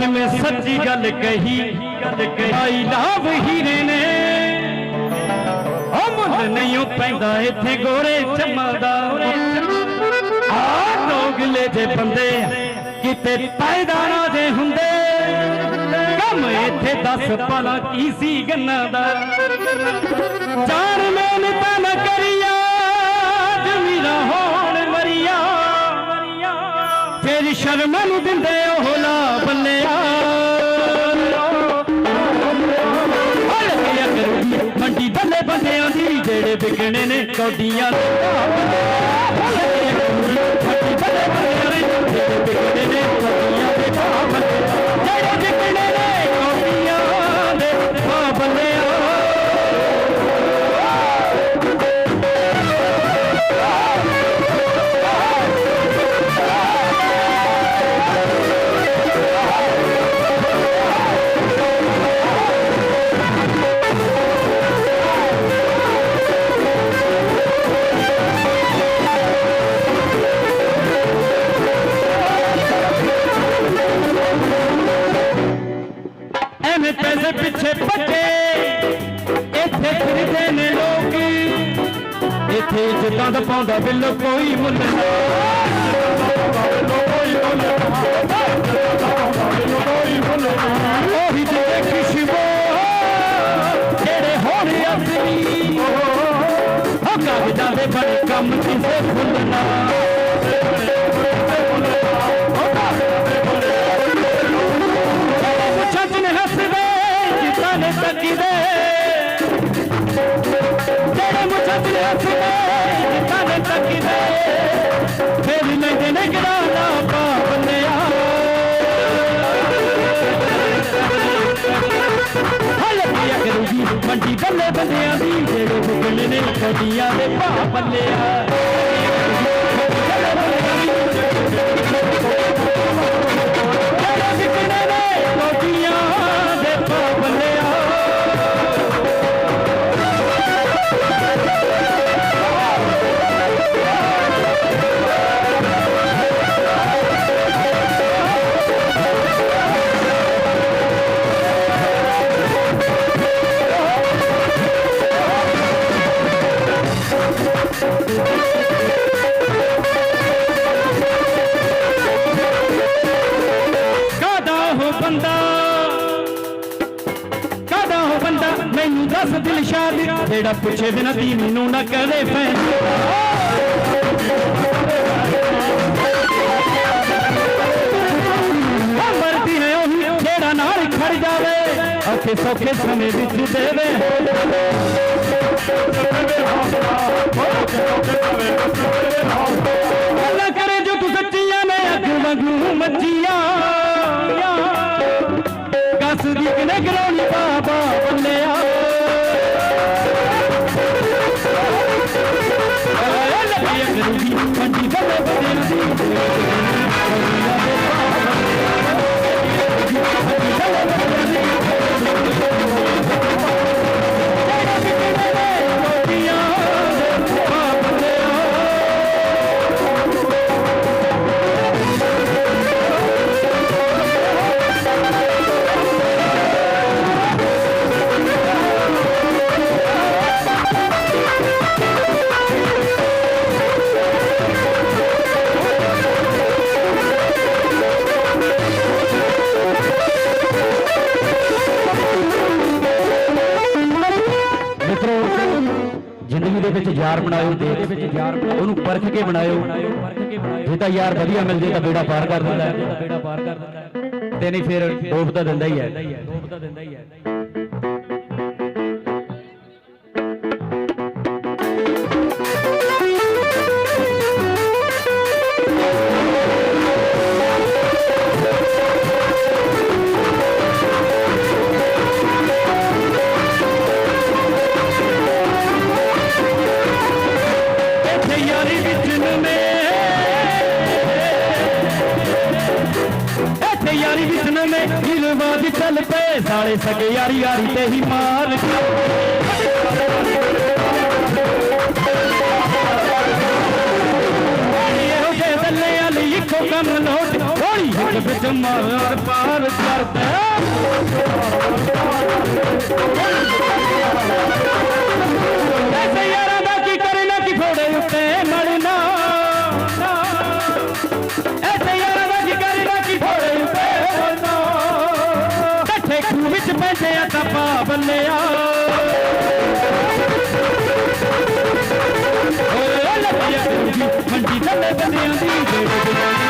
ਸੱਚ ਮੈਂ ਸੱਚੀ ਗੱਲ ਕਹੀ ਗੱਲ ਆਈ ਲਾਭ ਹੀਰੇ ਨੇ ਹਮਨ ਨਹੀਂ ਉਹ ਪੈਂਦਾ ਇੱਥੇ ਗੋਰੇ ਚਮਲ ਦਾ ਆ ਦੋਗਲੇ ਜੇ ਬੰਦੇ ਕਿਤੇ ਪੈਦਾ ਨਾ ਜੇ ਹੁੰਦੇ ਕੰਮ ਇੱਥੇ ਦੱਸ ਪਲਾ ਕੀ ਸੀ ਗੰਨਾ ਦਾ ਜਾਣ ਮੈਂ ਤਾਂ ਨਾ ਕਰੀਆ ਜਮੀਰਾ ਹੋਣ ਮਰੀਆ ਫਿਰ ਸ਼ਰਮ ਨੂੰ ਦਿੰਦੇ ਵਿਕਣੇ ਨੇ ਕੌਡੀਆਂ ਦੇ ਇੱਥੇ ਜਿੱਦਾਂ ਦਾ ਪਾਉਂਦਾ ਬਿੱਲ ਕੋਈ ਮੁੱਲ ਨਹੀਂ ਕੋਈ ਮੁੱਲ ਬੱਲੇ ਬੱਲਿਆਂ ਦੀ ਜਿਹੜੇ ਹੁਕਮ ਨੇ ਕਦੀਆਂ ਦੇ ਭਾ ਬੱਲਿਆ કેડા પૂછે વિના તી મિનું ના કહે ફેં ઓ મરતી હે ઓહી કેડા નાર ખડ જાવે ઓખે સોખે સમે બિચ દેવે કેના કરે જો તુ સચ્ચિયા મે અગવાંગી મચ્િયા કસ દિખ નગરન બાબા બુનિયા 你结战斗。ਯਾਰ ਬਣਾਇਓ ਦੇ ਵਿੱਚ ਯਾਰ ਉਹਨੂੰ ਪਰਖ ਕੇ ਬਣਾਇਓ ਜੇ ਤਾਂ ਯਾਰ ਵਧੀਆ ਮਿਲ ਜੇ ਤਾਂ ਬੇੜਾ ਪਾਰ ਕਰ ਦਿੰਦਾ ਹੈ ਤੇ ਨਹੀਂ ਫਿਰ ਦੋਪ ਤਾਂ ਦਿੰਦਾ ਹੀ ਹੈ सके यारी बिछने में निर्वाद चल पे साले सके यारी यारी ते ही मार कम नोट थोड़ी ਵਿੱਚ ਬੈਠਿਆ ਤਾਂ ਪਾ ਬੱਲਿਆ ਓਏ ਲੱਭਿਆ ਮੰਡੀ ਥੱਲੇ ਬੰਦਿਆਂ ਦੀ